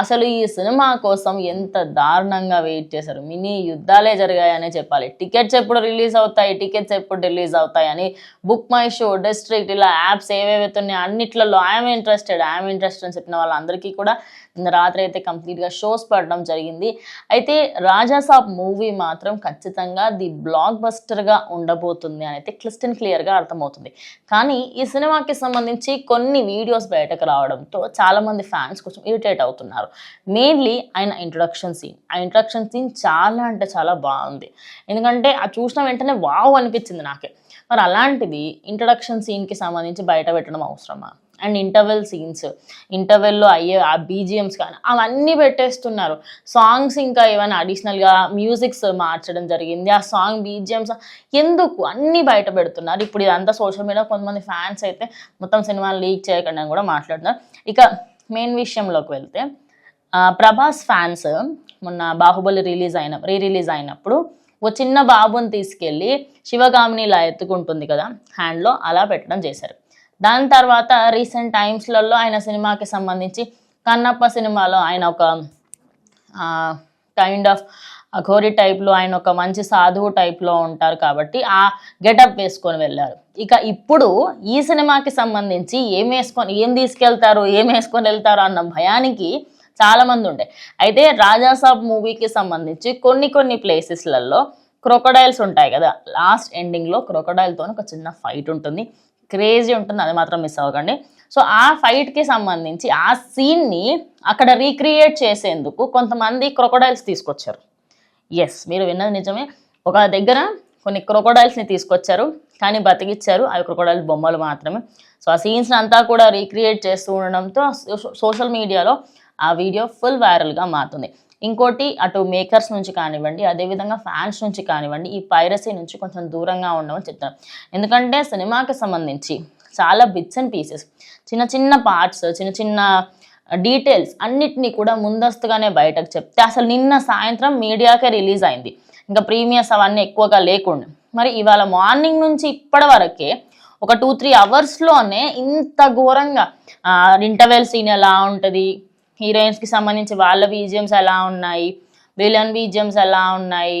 అసలు ఈ సినిమా కోసం ఎంత దారుణంగా వెయిట్ చేశారు? మినీ యుద్ధాలే జరిగాయనే చెప్పాలి. టికెట్స్ ఎప్పుడు రిలీజ్ అవుతాయి? టికెట్స్ ఎప్పుడు రిలీజ్ అవుతాయని బుక్ మై షో డిస్ట్రిక్ట్ ఇలా యాప్స్ ఏవేవైతున్నాయి అన్నిట్లలో ఐఎమ్ ఇంట్రెస్టెడ్ ఐఎమ్ ఇంట్రెస్టెడ్ అని చెప్పిన వాళ్ళందరికీ కూడా రాత్రి అయితే కంప్లీట్గా షోస్ పడడం జరిగింది. అయితే రాజాసాబ్ మూవీ మాత్రం ఖచ్చితంగా ది బ్లాక్ బస్టర్గా ఉండబోతుంది అని అయితే క్లిస్ట్ అండ్ క్లియర్గా అర్థమవుతుంది. కానీ ఈ సినిమాకి సంబంధించి కొన్ని వీడియోస్ బయటకు రావడంతో చాలామంది ఫ్యాన్స్ కొంచెం ఇరిటేట్ అవుతున్నారు. మెయిన్లీ ఆయన ఇంట్రొడక్షన్ సీన్ ఆ ఇంట్రొడక్షన్ సీన్ చాలా అంటే చాలా బాగుంది. ఎందుకంటే ఆ చూసిన వెంటనే వావ్ అనిపించింది నాకే. మరి అలాంటిది ఇంట్రొడక్షన్ సీన్కి సంబంధించి బయట పెట్టడం అవసరమా? అండ్ ఇంటర్వెల్ సీన్స్ ఇంటర్వెల్లో అయ్యే ఆ బీజిఎమ్స్ కానీ అవన్నీ పెట్టేస్తున్నారు. సాంగ్స్ ఇంకా ఏమైనా అడిషనల్గా మ్యూజిక్స్ మార్చడం జరిగింది. ఆ సాంగ్ బీజిఎమ్స్ ఎందుకు? అన్నీ బయట పెడుతున్నారు. ఇప్పుడు ఇదంతా సోషల్ మీడియా కొంతమంది ఫ్యాన్స్ అయితే మొత్తం సినిమాలు లీక్ చేయకుండా కూడా మాట్లాడుతున్నారు. ఇక మెయిన్ విషయంలోకి వెళ్తే ప్రభాస్ ఫ్యాన్స్ మొన్న బాహుబలి రిలీజ్ అయిన రీ రిలీజ్ అయినప్పుడు ఓ చిన్న బాబుని తీసుకెళ్ళి శివగామిని ఇలా ఎత్తుకుంటుంది కదా హ్యాండ్లో అలా పెట్టడం చేశారు. దాని తర్వాత రీసెంట్ టైమ్స్లలో ఆయన సినిమాకి సంబంధించి కన్నప్ప సినిమాలో ఆయన ఒక కైండ్ ఆఫ్ అఘోరి టైప్లో ఆయన ఒక మంచి సాధువు టైప్లో ఉంటారు కాబట్టి ఆ గెటప్ వేసుకొని వెళ్ళారు. ఇక ఇప్పుడు ఈ సినిమాకి సంబంధించి ఏం వేసుకొని ఏం తీసుకెళ్తారు ఏం వేసుకొని వెళ్తారు అన్న భయానికి చాలా మంది ఉండే. అయితే రాజాసాబ్ మూవీకి సంబంధించి కొన్ని కొన్ని ప్లేసెస్లలో క్రొకడైల్స్ ఉంటాయి కదా. లాస్ట్ ఎండింగ్లో క్రొకడైల్తో ఒక చిన్న ఫైట్ ఉంటుంది. క్రేజీ ఉంటుంది. అది మాత్రం మిస్ అవ్వకండి. సో ఆ ఫైట్కి సంబంధించి ఆ సీన్ని అక్కడ రీక్రియేట్ చేసేందుకు కొంతమంది క్రొకడైల్స్ తీసుకొచ్చారు. ఎస్ మీరు విన్నది నిజమే. ఒక దగ్గర కొన్ని క్రొకడైల్స్ని తీసుకొచ్చారు కానీ బతికిచ్చారు. అవి క్రొకడైల్ బొమ్మలు మాత్రమే. సో ఆ సీన్స్ని అంతా కూడా రీక్రియేట్ చేస్తూ ఉండడంతో సోషల్ మీడియాలో ఆ వీడియో ఫుల్ వైరల్గా మారుతుంది. ఇంకోటి అటు మేకర్స్ నుంచి కానివ్వండి అదేవిధంగా ఫ్యాన్స్ నుంచి కానివ్వండి ఈ పైరసీ నుంచి కొంచెం దూరంగా ఉండమని చెప్తాను ఎందుకంటే సినిమాకి సంబంధించి చాలా బిట్స్ అండ్ పీసెస్ చిన్న చిన్న పార్ట్స్ చిన్న చిన్న డీటెయిల్స్ అన్నిటినీ కూడా ముందస్తుగానే బయటకు చెప్తే అసలు నిన్న సాయంత్రం మీడియాకే రిలీజ్ అయింది. ఇంకా ప్రీమియర్స్ అవన్నీ ఎక్కువగా లేకుండా. మరి ఇవాళ మార్నింగ్ నుంచి ఇప్పటి వరకే ఒక టూ త్రీ అవర్స్లోనే ఇంత ఘోరంగా ఇంటర్వెల్ సీన్ ఎలా ఉంటుంది? హీరోయిన్స్కి సంబంధించి వాళ్ళ బీజిఎమ్స్ ఎలా ఉన్నాయి విలన్ బీజిఎమ్స్ ఎలా ఉన్నాయి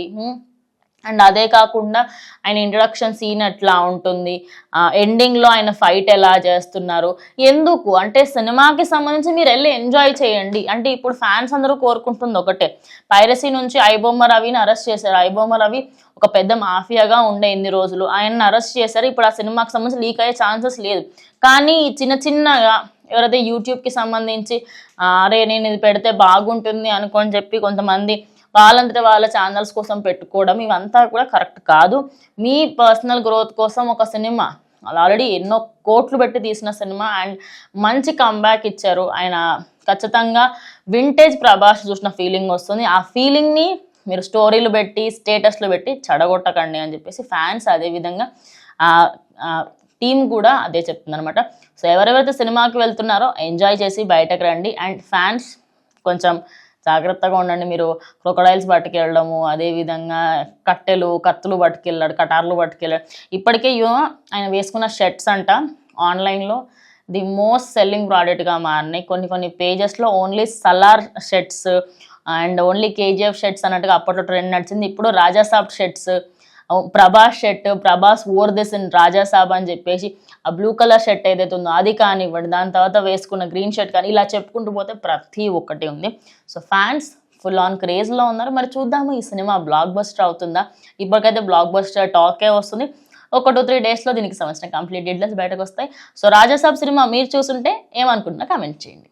అండ్ అదే కాకుండా ఆయన ఇంట్రడక్షన్ సీన్ ఎట్లా ఉంటుంది ఎండింగ్లో ఆయన ఫైట్ ఎలా చేస్తున్నారు ఎందుకు? అంటే సినిమాకి సంబంధించి మీరు వెళ్ళి ఎంజాయ్ చేయండి. అంటే ఇప్పుడు ఫ్యాన్స్ అందరూ కోరుకుంటుంది ఒకటే పైరసీ నుంచి ఐబొమ్మ రవిని అరెస్ట్ చేశారు. ఐబొమ్మ రవి ఒక పెద్ద మాఫియాగా ఉండే ఇన్ని రోజులు. ఆయన్ని అరెస్ట్ చేశారు. ఇప్పుడు ఆ సినిమాకి సంబంధించి లీక్ అయ్యే ఛాన్సెస్ లేదు. కానీ చిన్న చిన్నగా ఎవరైతే యూట్యూబ్కి సంబంధించి అరే నేను ఇది పెడితే బాగుంటుంది అనుకొని చెప్పి కొంతమంది వాళ్ళంతటి వాళ్ళ ఛానల్స్ కోసం పెట్టుకోవడం ఇవంతా కూడా కరెక్ట్ కాదు. మీ పర్సనల్ గ్రోత్ కోసం ఒక సినిమా ఆల్రెడీ ఎన్నో కోట్లు పెట్టి తీసిన సినిమా అండ్ మంచి కంబ్యాక్ ఇచ్చారు. ఆయన ఖచ్చితంగా వింటేజ్ ప్రభాస్ చూసిన ఫీలింగ్ వస్తుంది. ఆ ఫీలింగ్ని మీరు స్టోరీలు పెట్టి స్టేటస్లు పెట్టి చెడగొట్టకండి అని చెప్పేసి ఫ్యాన్స్ అదేవిధంగా టీం కూడా అదే చెప్తుంది అనమాట సో ఎవరెవరైతే సినిమాకి వెళ్తున్నారో ఎంజాయ్ చేసి బయటకు రండి. అండ్ ఫ్యాన్స్ కొంచెం జాగ్రత్తగా ఉండండి. మీరు క్రొకడైల్స్ పట్టుకెళ్ళడము అదేవిధంగా కట్టెలు కత్తులు పట్టుకెళ్ళాడు కటార్లు పట్టుకెళ్ళాడు. ఇప్పటికే యో ఆయన వేసుకున్న షర్ట్స్ అంట ఆన్లైన్లో ది మోస్ట్ సెల్లింగ్ ప్రోడక్ట్గా మారినాయి. కొన్ని కొన్ని పేజెస్లో only Salaar shirts and only KGF shirts అన్నట్టుగా అప్పట్లో ట్రెండ్ నడిచింది. ఇప్పుడు Raja Saab shirts Prabhas shirt Prabhas or this in Raja Saab అని చెప్పేసి ఆ బ్లూ కలర్ షర్ట్ ఏదైతే ఉందో అది కానివ్వండి దాని తర్వాత వేసుకున్న గ్రీన్ షర్ట్ కానీ ఇలా చెప్పుకుంటూ పోతే ప్రతి ఒక్కటి ఉంది. సో ఫ్యాన్స్ ఫుల్ ఆన్ క్రేజ్లో ఉన్నారు. మరి చూద్దాము ఈ సినిమా బ్లాక్ బస్టర్ అవుతుందా? ఇప్పటికైతే బ్లాక్ బస్టర్ టాకే వస్తుంది. ఒక టూ త్రీ డేస్లో దీనికి సంబంధించిన కంప్లీట్ డీటెయిల్స్ బయటకు వస్తాయి. సో రాజాసాబ్ సినిమా మీరు చూసుంటే ఏమనుకుంటున్నా కామెంట్ చేయండి.